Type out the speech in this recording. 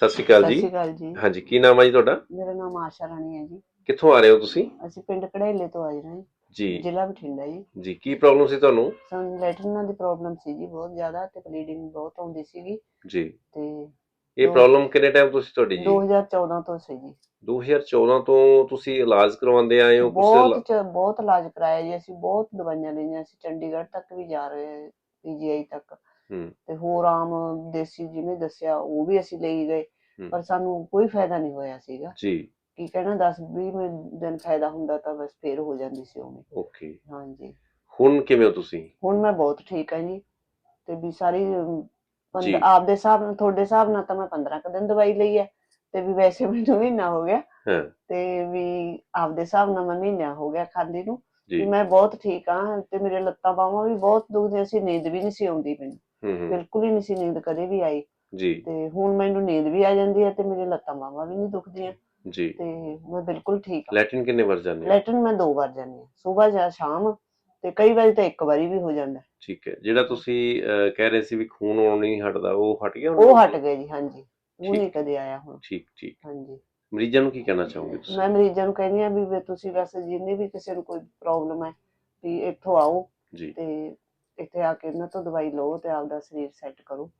ਸਤਿ ਸ਼੍ਰੀ ਅਕਾਲ ਸਤਿ ਜੀ। ਸ਼੍ਰੀ ਅਕਾਲ ਜੀ। ਹਾਂਜੀ ਕੀ ਨਾਮ ਹੈ ਜੀ ਤੁਹਾਡਾ? ਮੇਰਾ ਨਾਮ ਆਸ਼ਾ ਰਾਣੀ ਹੈ ਜੀ। ਕਿੱਥੋਂ ਆ ਰਹੇ ਹੋ ਤੁਸੀਂ? ਅਸੀਂ ਪਿੰਡ ਕੜੇਲੇ ਤੋਂ ਆਏ ਹਾਂ ਜੀ। ਜ਼ਿਲ੍ਹਾ ਬਠਿੰਡਾ ਜੀ। ਜੀ ਕੀ ਪ੍ਰੋਬਲਮ ਸੀ ਤੁਹਾਨੂੰ? ਸਾਨੂੰ ਲੈਟਰਿਨਾਂ ਦੀ ਪ੍ਰੋਬਲਮ ਸੀ ਜੀ ਬਹੁਤ ਜ਼ਿਆਦਾ ਤੇ ਬਲੀਡਿੰਗ ਬਹੁਤ ਆਉਂਦੀ ਸੀਗੀ। ਜੀ। ਤੇ ਇਹ ਦੋ- ਪ੍ਰੋਬਲਮ ਕਿੰਨੇ ਟਾਈਮ ਤੋਂ ਸੀ ਤੁਹਾਡੀ ਜੀ? 2014 ਤੋਂ ਸੀ ਜੀ। 2014 ਤੋਂ ਤੁਸੀਂ ਇਲਾਜ ਕਰਵਾਉਂਦੇ ਆਏ ਹੋ ਬਹੁਤ ਚ- ਬਹੁਤ ਇਲਾਜ ਕਰਾਇਆ ਜੀ। ਅਸੀਂ ਬਹੁਤ ਦਵਾਈਆਂ ਲਈਆਂ ਅਸੀਂ ਚੰਡੀਗੜ੍ਹ ਤੱਕ ਵੀ ਜਾ ਰਹੇ ਪੀਜੀਆਈ ਤੱਕ। ਹੂੰ। ਤੇ ਹੋਰ ਆਮ ਦੇਸੀ ਜਿਵੇਂ ਦੱਸਿਆ ਉਹ ਵੀ ਅਸੀਂ ਲਈ ਗਏ ਹੂੰ। ਪਰ ਸਾਨੂੰ ਕੋਈ ਫਾਇਦਾ ਨਹੀਂ ਹੋਇਆ ਸੀਗਾ। ਜੀ। ਕੀ ਕਹਿਣਾ 10 20 ਦਿਨ ਫਾਇਦਾ ਹੁੰਦਾ ਤਾਂ ਬਸ ਫੇਰ ਹੋ ਜਾਂਦੀ ਸੀ ਉਵੇਂ। ਓਕੇ। ਹਾਂਜੀ। ਹੁਣ ਕਿਵੇਂ ਹੋ ਤੁਸੀਂ? ਹੁਣ ਮੈਂ ਬਹੁਤ ਠੀਕ ਹਾਂ ਜੀ ਤੇ ਵੀ ਸਾਰੀ ਅਮ, ਪੰਦ- ਜੀ। ਆਪਦੇ ਹਿਸਾਬ ਨਾਲ ਤੁਹਾਡੇ ਹਿਸਾਬ ਨਾਲ ਤਾਂ ਮੈਂ 15 ਕੁ ਦਿਨ ਦਵਾਈ ਲਈ ਹੈ ਤੇ ਵੀ ਵੈਸੇ ਮੈਨੂੰ ਮਹੀਨਾ ਹੋ ਗਿਆ। ਹਾਂ। ਤੇ ਵੀ ਆਪਦੇ ਹਿਸਾਬ ਨਾਲ ਮੈਂ ਮਹੀਨਾ ਹੋ ਗਿਆ ਖਾਂਦੀ ਨੂੰ ਵੀ ਜੀ ਮੈਂ ਬਹੁਤ ਠੀਕ ਹਾਂ ਤੇ ਮੇਰੇ ਲੱਤਾਂ ਬਾਹਾਂ ਵੀ ਬਹੁਤ ਦੁਖਦੀਆਂ ਸੀ ਨੀਂਦ ਵੀ ਨਹੀਂ ਸੀ ਆਉਂਦੀ ਮੈਨੂੰ। ਹੂੰ ਹੂੰ। ਬਿਲਕੁਲ ਹੀ ਨਹੀਂ ਸੀ ਨੀਂਦ ਕਦੇ ਵੀ ਆਈ। ਜੀ। ਤੇ ਹੁਣ ਮੈਨੂੰ ਨੀਂਦ ਵੀ ਆ ਜਾਂਦੀ ਹੈ ਤੇ ਮੇਰੇ ਲੱਤਾਂ ਬਾਹਾਂ ਵੀ ਨਹੀਂ ਦੁਖਦੀਆਂ। ਜੀ। ਤੇ ਮੈਂ ਬਿਲਕੁਲ ਠੀਕ ਹਾਂ। ਲੈਟਿਨ ਕਿੰਨੇ ਵਾਰ ਜਾਂਦੇ ਹੋ? ਲੈਟਰਨ ਮੈਂ ਦੋ ਵਾਰ ਜਾਂਦੀ ਹਾਂ ਸਵੇਰ ਜਾਂ ਸ਼ਾਮ। ਤੇ ਕਈ ਵਾਰੀ ਤਾਂ ਇੱਕ ਵਾਰੀ ਵੀ ਹੋ ਜਾਂਦਾ। ਠੀਕ ਹੈ। ਜਿਹੜਾ ਤੁਸੀਂ ਅਹ, ਕਹਿ ਰਹੇ ਸੀ ਵੀ ਖੂਨ ਆਉਣ ਨਹੀਂ ਹਟਦਾ ਉਹ ਹਟ ਗਿਆ ਹੁਣ? ਉਹ ਹਟ ਗਏ ਜੀ ਹਾਂਜੀ। ਉਹ ਠੀਕ। ਨਹੀਂ ਕਦੇ ਆਇਆ ਹੁਣ। ਠੀਕ ਠੀਕ। ਹਾਂਜੀ। ਮਰੀਜ਼ਾਂ ਨੂੰ ਕੀ ਕਹਿਣਾ ਚਾਹੋਗੇ ਤੁਸੀਂ? ਮੈਂ ਮਰੀਜ਼ਾਂ ਨੂੰ ਕਹਿੰਦੀ ਆ ਵੀ ਵੀ ਤੁਸੀਂ ਬਸ ਜਿੰਨੇ ਵੀ ਕਿਸੇ ਨੂੰ ਕੋਈ ਪ੍ਰੋਬਲਮ ਹੈ ਵੀ ਇੱਥੋਂ ਆਓ ਜੀ। ਤੇ ਇੱਥੇ ਆ ਕੇ ਇਹਨਾਂ ਤੋਂ ਦਵਾਈ ਲਓ ਤੇ ਆਪਦਾ ਸਰੀਰ ਸੈੱਟ ਕਰੋ।